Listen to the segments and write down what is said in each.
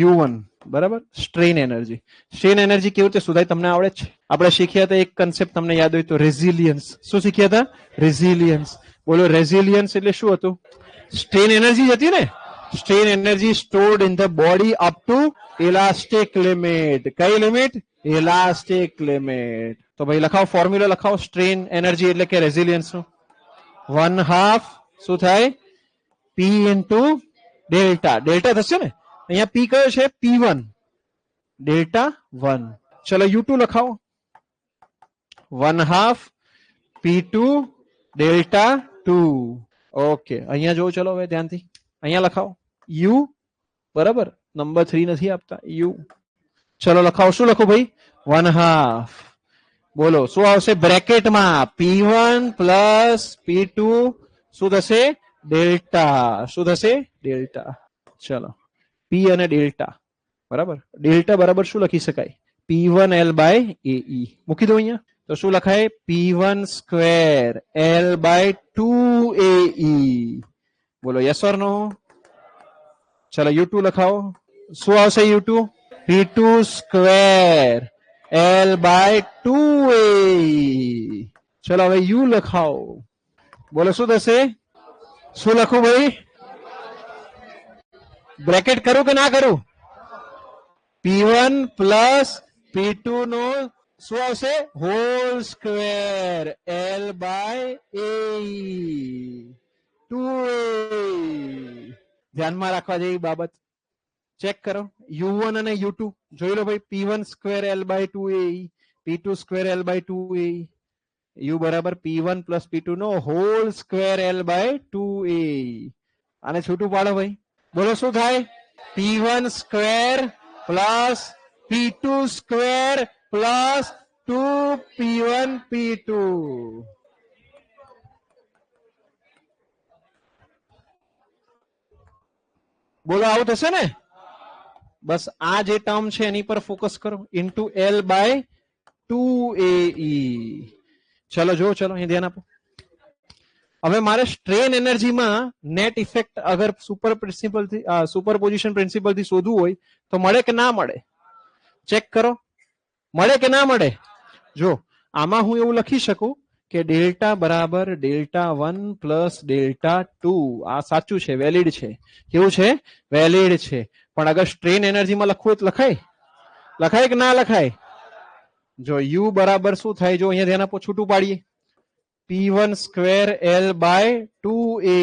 યુ1 બરાબર strain energy strain energy કેવી રીતે શોધાય તમને આવડે છે આપણે શીખ્યા હતા એક કન્સેપ્ટ તમને યાદ હોય તો રેઝિલિયન્સ શું શીખ્યા હતા રેઝિલિયન્સ બોલો રેઝિલિયન્સ એટલે શું હતું સ્ટ્રેન એનર્જી જ હતી ને strain energy stored in the body up to elastic limit કઈ લિમિટ ઇલાસ્ટિક લિમિટ તો ભાઈ લખાવો ફોર્મ્યુલા લખાવો સ્ટ્રેન એનર્જી એટલે કે રેઝિલિયન્સ નું વન હાફ શું થાય પી ઇન્ટુ ડેલ્ટા ડેલ્ટા થશે ને અહીંયા p કયો છે p1 ડેલ્ટા 1 ચલો u2 લખાવ 1/2 p2 ડેલ્ટા 2 ઓકે અહીંયા જો ચલો હવે ધ્યાનથી અહીંયા લખાવ u બરાબર નંબર 3 નથી આવતા u ચલો લખાવ શું લખો ભાઈ 1/2 બોલો શું આવશે બ્રેકેટમાં p1 + p2 શું થશે ડેલ્ટા શું થશે ડેલ્ટા ચલો પી અને ડેલ્ટા બરાબર ડેલ્ટા બરાબર શું લખી શકાય P one L by A E મૂકી દો અહીંયા તો શું લખાય P one square L by two A E બોલો યસ ઓર નો ચલો યુ ટુ લખાવો શું આવશે U two P two square L by two A ચલો હવે યુ લખાવો બોલો શું થશે શું લખું ભાઈ બ્રેકેટ કરું કે ના કરું P one plus P two નો શું આવશે whole square L by A two ધ્યાનમાં રાખવા જેવી બાબત ચેક કરો યુ વન અને યુ ટુ જોઈ લો ભાઈ P one square L by two A P two square L by two A U બરાબર P one plus P two no whole square L by two A અને છૂટું પાડો ભાઈ बोलो શું થાય p1² + p2² + 2p1p2 બોલો આવતું છે ને બસ આ જે ટર્મ છે એની પર ફોકસ કરો * l / 2ae ચલાજો ચલો હિન્દીયાપ હવે મારે સ્ટ્રેન એનર્જીમાં નેટ ઇફેક્ટ અગર સુપર પ્રિન્સિપલ થી સુપર પોઝિશન પ્રિન્સિપલ થી શોધવું હોય તો મળે કે ના મળે ચેક કરો મળે કે ના મળે જો આમાં હું એવું લખી શકું કે ડેલ્ટા બરાબર delta one plus delta two આ સાચું છે વેલિડ છે કેવું છે વેલિડ છે પણ અગર સ્ટ્રેન એનર્જીમાં લખવું હોય તો લખાય લખાય કે ના લખાય જો યુ બરાબર શું થાય જો અહીંયા ધ્યાન આપો છૂટું પાડીએ P one square L by two A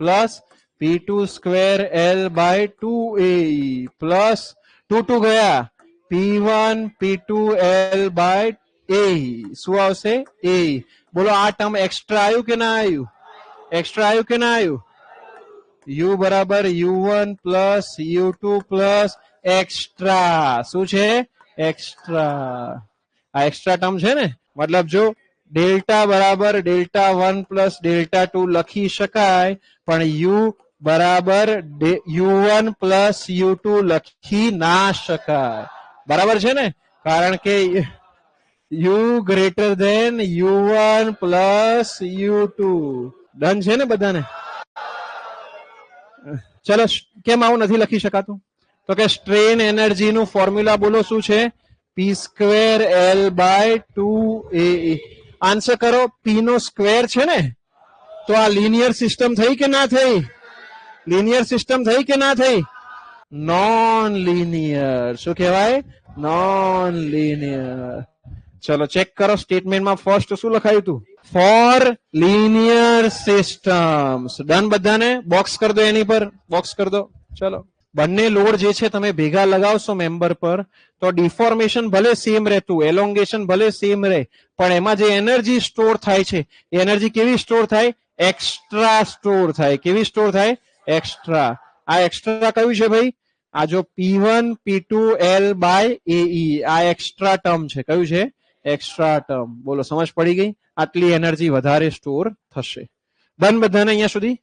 plus P two square L by two A plus two two गया P one P two L by A શું આવશે એ બોલો આ ટર્મ એક્સ્ટ્રા આવ્યું કે ના આવ્યું એક્સ્ટ્રા આવ્યું કે ના આવ્યું યુ બરાબર U one plus U two plus extra શું છે એક્સ્ટ્રા આ એક્સ્ટ્રા ડેલ્ટા બરાબર delta one plus delta two લખી શકાય પણ યુ બરાબર U one plus U two લખી ના શકાય બરાબર છે ને કારણ કે U greater than U one plus U two done છે ને બધાને ચલો કેમ આવું નથી લખી શકાતું તો કે સ્ટ્રેન એનર્જી નું ફોર્મ્યુલા બોલો શું છે P square L by two A answer કરો પી નો સ્ક્વેર છે ને તો આ લિનિયર સિસ્ટમ થઈ કે ના થઈ લિનિયર સિસ્ટમ થઈ કે ના થઈ નોન લિનિયર શું કહેવાય નોન લિનિયર ચલો ચેક કરો સ્ટેટમેન્ટમાં ફર્સ્ટ શું લખાયું હતું ફોર લિનિયર સિસ્ટમ્સ ડન બધાને બોક્સ કરી દો એની પર બોક્સ કરી દો ચલો બંને લોડ જે છે તમે ભેગા લગાવશો મેમ્બર પર તો ડિફોર્મેશન ભલે સેમ રહેતું એલોંગેશન ભલે સેમ રહે પણ એમાં જે એનર્જી સ્ટોર થાય છે એ એનર્જી કેવી સ્ટોર થાય એક્સ્ટ્રા સ્ટોર થાય કેવી સ્ટોર થાય એક્સ્ટ્રા આ એક્સ્ટ્રા કયું છે ભાઈ આ જો P one P L by A આ એક્સ્ટ્રા ટર્મ છે કયું છે એક્સ્ટ્રા ટર્મ બોલો સમજ પડી ગઈ આટલી એનર્જી વધારે સ્ટોર થશે બન બધાને અહીંયા સુધી